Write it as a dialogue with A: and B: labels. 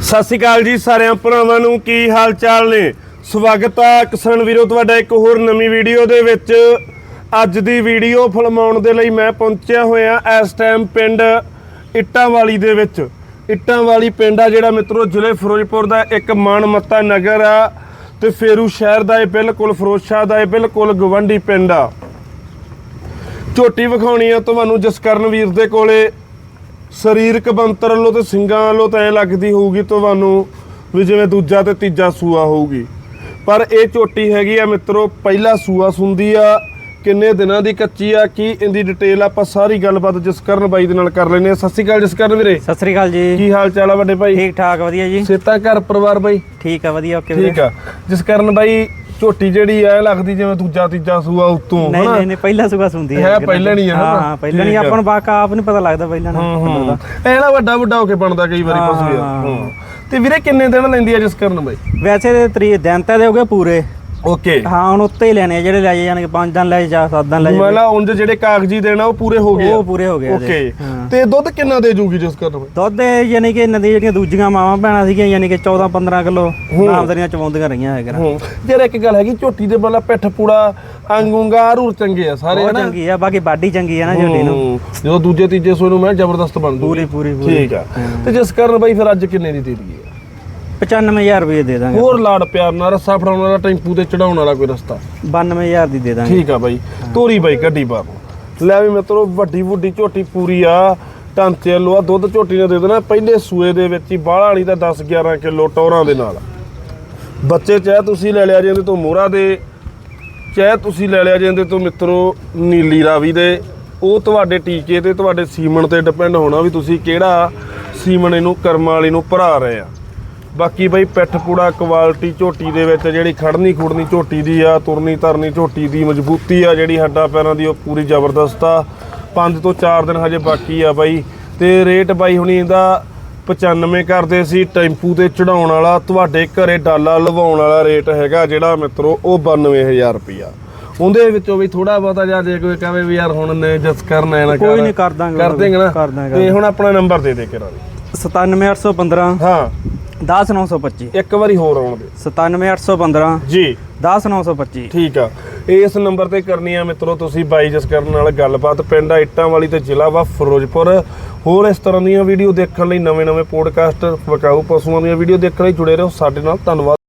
A: ਸਤਿ ਸ਼੍ਰੀ ਅਕਾਲ ਜੀ ਸਾਰਿਆਂ ਭਰਾਵਾਂ ਨੂੰ, ਕੀ ਹਾਲ ਚਾਲ ਨੇ? ਸਵਾਗਤ ਆ ਕਿਸਾਨ ਵੀਰੋ, ਤੁਹਾਡਾ ਇੱਕ ਹੋਰ ਨਵੀਂ ਵੀਡੀਓ ਦੇ ਵਿੱਚ। ਅੱਜ ਦੀ ਵੀਡੀਓ ਫਿਲਮਾਉਣ ਦੇ ਲਈ ਮੈਂ ਪਹੁੰਚਿਆ ਹੋਇਆ ਇਸ ਟਾਈਮ ਪਿੰਡ ਇੱਟਾਂ ਵਾਲੀ ਦੇ ਵਿੱਚ। ਇੱਟਾਂ ਵਾਲੀ ਪਿੰਡ ਆ ਜਿਹੜਾ ਮਿੱਤਰੋ, ਜ਼ਿਲ੍ਹੇ ਫਿਰੋਜ਼ਪੁਰ ਦਾ ਇੱਕ ਮਾਣਮੱਤਾ ਨਗਰ ਆ ਤੇ ਫੇਰੂ ਸ਼ਹਿਰ ਦਾ ਇਹ ਬਿਲਕੁਲ ਫਿਰੋਜ਼ਸ਼ਾਹ ਦਾ ਇਹ ਬਿਲਕੁਲ ਗਵੰਡੀ ਪਿੰਡ ਆ। ਝੋਟੀ ਵਿਖਾਉਣੀ ਆ ਤੁਹਾਨੂੰ ਜਸਕਰਨ ਵੀਰ ਦੇ ਕੋਲੇ। ਸਰੀਰਕ ਬੰਤਰ ਵੱਲੋਂ ਤੇ ਸਿੰਗਾਂ ਵੱਲੋਂ ਤਾਂ ਐ ਲੱਗਦੀ ਹੋਊਗੀ ਤੁਹਾਨੂੰ ਵੀ ਜਿਵੇਂ ਦੂਜਾ ਤੇ ਤੀਜਾ ਸੂਆ ਹੋਊਗੀ। ਪਰ ਇਹ ਝੋਟੀ ਹੈਗੀ ਆ ਮਿੱਤਰੋ ਪਹਿਲਾ ਸੂਆ ਸੁੰਦੀ ਆ ਕਿੰਨੇ ਦਿਨਾਂ ਦੀ ਕੱਚੀ ਆ ਕੀ ਇਹਦੀ ਡਿਟੇਲ ਆਪਾਂ ਸਾਰੀ ਗੱਲਬਾਤ ਜਸਕਰਨ ਬਾਈ ਦੇ ਨਾਲ ਕਰ ਲੈਨੇ ਆ ਸਤਿ ਸ਼੍ਰੀ ਅਕਾਲ ਜਸਕਰਨ ਵੀਰੇ।
B: ਸਤਿ ਸ੍ਰੀ ਅਕਾਲ ਜੀ।
A: ਕੀ ਹਾਲ ਚਾਲ ਆ ਵੱਡੇ ਭਾਈ?
B: ਠੀਕ ਠਾਕ ਵਧੀਆ ਜੀ।
A: ਸੇਤਾ ਘਰ ਪਰਿਵਾਰ ਬਾਈ?
B: ਠੀਕ ਆ ਵਧੀਆ ਓਕੇ
A: ਠੀਕ ਆ। ਜਸਕਰਨ ਬਾਈ ਝੋਟੀ ਜਿਹੜੀ ਐ ਲੱਗਦੀ ਜਿਵੇਂ ਦੂਜਾ ਤੀਜਾ ਸੂਆ ਉਤੋਂ
B: ਨਹੀਂ ਨਹੀਂ ਨਹੀਂ ਪਹਿਲਾ ਸੁਗਾ ਸੁਣਦੀ
A: ਹੈ ਪਹਿਲਾਂ ਨਹੀਂ ਨਾ?
B: ਹਾਂ ਹਾਂ ਪਹਿਲਾਂ ਨਹੀਂ। ਆਪਾਂ ਨੂੰ ਬਾਕਾ ਆਪ ਨਹੀਂ ਪਤਾ ਲੱਗਦਾ ਪਹਿਲਾਂ ਨਾ
A: ਨਾ ਵੱਡਾ ਵੱਡਾ ਹੋ ਕੇ ਬਣਦਾ ਕਈ ਵਾਰੀ
B: ਹਾਂ,
A: ਪਸ਼ੂ ਯਾਰ
B: ਹਾਂ।
A: ਹਾਂ। ਤੇ ਵੀਰੇ ਕਿੰਨੇ ਦਿਨ ਲੈਂਦੀ ਆ ਜਸਕਰਨ ਬਾਈ
B: ਵੈਸੇ ਤੇ ਤਰੀ ਦਿਨ ਤਾਂ ਦੇ ਹੋ ਗਏ ਪੂਰੇ
A: ਓਕੇ
B: ਹਾਂ ਹੁਣ ਉੱਤੇ ਹੀ ਲੈਣੇ ਆ ਜਿਹੜੇ ਲੈ ਜਾਣਗੇ ਪੰਜ ਦਿਨ ਲੈ ਜਾ ਸੱਤ ਦਿਨ ਲੈ ਜਾ
A: ਮਤਲਬ ਉਂਝ ਜਿਹੜੇ ਕਾਗਜ਼ੀ ਦੇਣਾ ਉਹ ਪੂਰੇ ਹੋ ਗਏ ਆ?
B: ਉਹ ਪੂਰੇ ਹੋ ਗਏ ਆ।
A: ਓਕੇ
B: ਹਾਂ।
A: ਤੇ ਦੁੱਧ ਕਿੰਨਾ ਦੇ ਜੂਗੀ ਜਸਕਰਨ ਬਾਈ
B: ਦੁੱਧ ਯਾਨੀ ਕਿ ਇਹਨਾਂ ਦੀ ਜਿਹੜੀਆਂ ਦੂਜੀਆਂ ਮਾਵਾਂ ਭੈਣਾਂ ਸੀਗੀਆਂ ਯਾਨੀ ਕਿ 14 15 ਕਿਲੋ ਨਾਮਦਰੀਆਂ ਚਵਾਉਂਦੀਆਂ ਰਹੀਆਂ ਹੈਗੀਆਂ।
A: ਹੂੰ। ਯਾਰ ਇੱਕ ਗੱਲ ਹੈਗੀ ਝੋਟੀ ਦੇ ਬੱਲਾ ਪਿੱਠ ਪੂੜਾ ਅੰਗੂੰਗਾ ਰੂਰ ਚੰਗੇ ਆ ਸਾਰੇ ਹਨਾ?
B: ਚੰਗੀ ਆ ਬਾਕੀ ਬਾਡੀ ਚੰਗੀ ਆ ਨਾ ਝੋਟੀ ਨੂੰ।
A: ਹੂੰ। ਜਦੋਂ ਦੂਜੇ ਤੀਜੇ ਸੋਏ ਨੂੰ ਮੈਂ ਜ਼ਬਰਦਸਤ ਬਣ ਜੂਗੀ।
B: ਪੂਰੀ ਪੂਰੀ ਪੂਰੀ।
A: ਠੀਕ ਆ। ਤੇ ਜਸਕਰਨ ਬਾਈ ਫਿਰ ਅੱਜ ਕਿੰਨੇ ਦੀ ਦੇ ਦਈਏ?
B: 95000 ਰੁਪਏ ਦੇ ਦਾਂਗੇ
A: ਹੋਰ ਲਾੜ ਪਿਆਰ ਨਾਲ ਰੱਸਾ ਫੜਾਉਣ ਵਾਲਾ ਟੈਂਪੂ ਤੇ ਚੜਾਉਣ ਵਾਲਾ ਕੋਈ ਰਸਤਾ?
B: 92000 ਦੀ ਦੇ ਦਾਂਗੇ।
A: ਠੀਕ ਆ ਬਾਈ ਤੋਰੀ ਬਾਈ ਗੱਡੀ ਬਾਰ ਲੈ ਵੀ ਮਿੱਤਰੋ ਵੱਡੀ ਵੱਡੀ ਝੋਟੀ ਪੂਰੀ ਆ ਢਾਂਚੇ ਲੋਆ ਦੁੱਧ ਝੋਟੀ ਨੇ ਦੇ ਦੇਣਾ। ਪਹਿਲੇ ਸੂਏ ਦੇ ਵਿੱਚ ਹੀ ਬਾਹਲਾ ਵਾਲੀ ਦਾ 10 11 ਕਿਲੋ ਟੌਰਾਂ ਦੇ ਨਾਲ। ਬੱਚੇ ਚਾਹੇ ਤੁਸੀਂ ਲੈ ਲਿਆ ਜਾਂਦੇ ਤੋਂ ਮੋਹਰਾ ਦੇ ਚਾਹੇ ਤੁਸੀਂ ਲੈ ਲਿਆ ਜਾਂਦੇ ਤੋਂ ਮਿੱਤਰੋ ਨੀਲੀ ਰਾਵੀ ਦੇ। ਉਹ ਤੁਹਾਡੇ ਟੀਕੇ ਤੇ ਤੁਹਾਡੇ ਸੀਮਨ ਤੇ ਡਿਪੈਂਡ ਹੋਣਾ ਵੀ ਤੁਸੀਂ ਕਿਹੜਾ ਸੀਮਨ ਇਹਨੂੰ ਕਰਮਾਂ ਵਾਲੀ ਨੂੰ ਭਰਾ ਰਹੇ ਆ। ਬਾਕੀ ਬਈ ਪਿੱਠ ਪੂੜਾ ਕੁਆਲਿਟੀ ਝੋਟੀ ਦੇ ਵਿੱਚ ਜਿਹੜੀ ਖੜਨੀ ਖੁੜਨੀ ਝੋਟੀ ਦੀ ਆ ਤੁਰਨੀ ਤਰਨੀ ਝੋਟੀ ਦੀ ਮਜ਼ਬੂਤੀ ਆ ਜਿਹੜੀ ਹੱਡਾਂ ਪੈਰਾਂ ਦੀ ਉਹ ਪੂਰੀ ਜ਼ਬਰਦਸਤ ਆ। 5 ਤੋਂ 4 ਦਿਨ ਹਜੇ ਬਾਕੀ ਆ ਬਾਈ। ਤੇ ਰੇਟ ਬਾਈ ਹੁਣੀ ਇਹਦਾ 95 ਕਰਦੇ ਸੀ ਟੈਂਪੂ ਤੇ ਚੜਾਉਣ ਵਾਲਾ ਤੁਹਾਡੇ ਘਰੇ ਡਾਲਾ ਲਵਾਉਣ ਵਾਲਾ ਰੇਟ ਹੈਗਾ ਜਿਹੜਾ ਮਿੱਤਰੋ ਉਹ 92000 ਰੁਪਿਆ ਉਹਦੇ ਵਿੱਚੋਂ ਵੀ ਥੋੜਾ ਬਹੁਤਾ ਜਾਂ ਜੇ ਕੋਈ ਕਹੇ ਵੀ ਯਾਰ ਹੁਣ ਨੇ ਜਸ ਕਰਨਾ ਹੈ ਨਾ
B: ਕੋਈ ਨਹੀਂ ਕਰ ਦਾਂਗੇ
A: ਕਰ ਦੇਂਗੇ ਨਾ। ਤੇ ਹੁਣ ਆਪਣਾ ਨੰਬਰ ਦੇ ਦੇ ਕੇ ਰਾਣੀ
B: 97815
A: ਹਾਂ।
B: 10925
A: ਇੱਕ ਵਾਰੀ ਹੋਰ ਆਉਣ ਦੇ
B: 97815
A: ਜੀ।
B: 10925
A: ਠੀਕ ਆ। ਇਸ ਨੰਬਰ ਤੇ ਕਰਨੀ ਆ ਮਿੱਤਰੋ ਤੁਸੀਂ ਬਾਈ ਜਸ ਕਰਨ ਨਾਲ ਗੱਲਬਾਤ। ਪਿੰਡ ਆ ਇੱਟਾਂ ਵਾਲੀ ਤੇ ਜ਼ਿਲ੍ਹਾ ਵਾ ਫਿਰੋਜ਼ਪੁਰ। ਹੋਰ ਇਸ ਤਰ੍ਹਾਂ ਦੀਆਂ ਵੀਡੀਓ ਦੇਖਣ ਲਈ ਨਵੇਂ-ਨਵੇਂ ਪੋਡਕਾਸਟ ਵਕਾਊ ਪਸ਼ੂਆਂ ਦੀਆਂ ਵੀਡੀਓ ਦੇਖਣ ਲਈ ਜੁੜੇ ਰਹੋ। ਸਾਡੇ ਨਾਲ ਧੰਨਵਾਦ।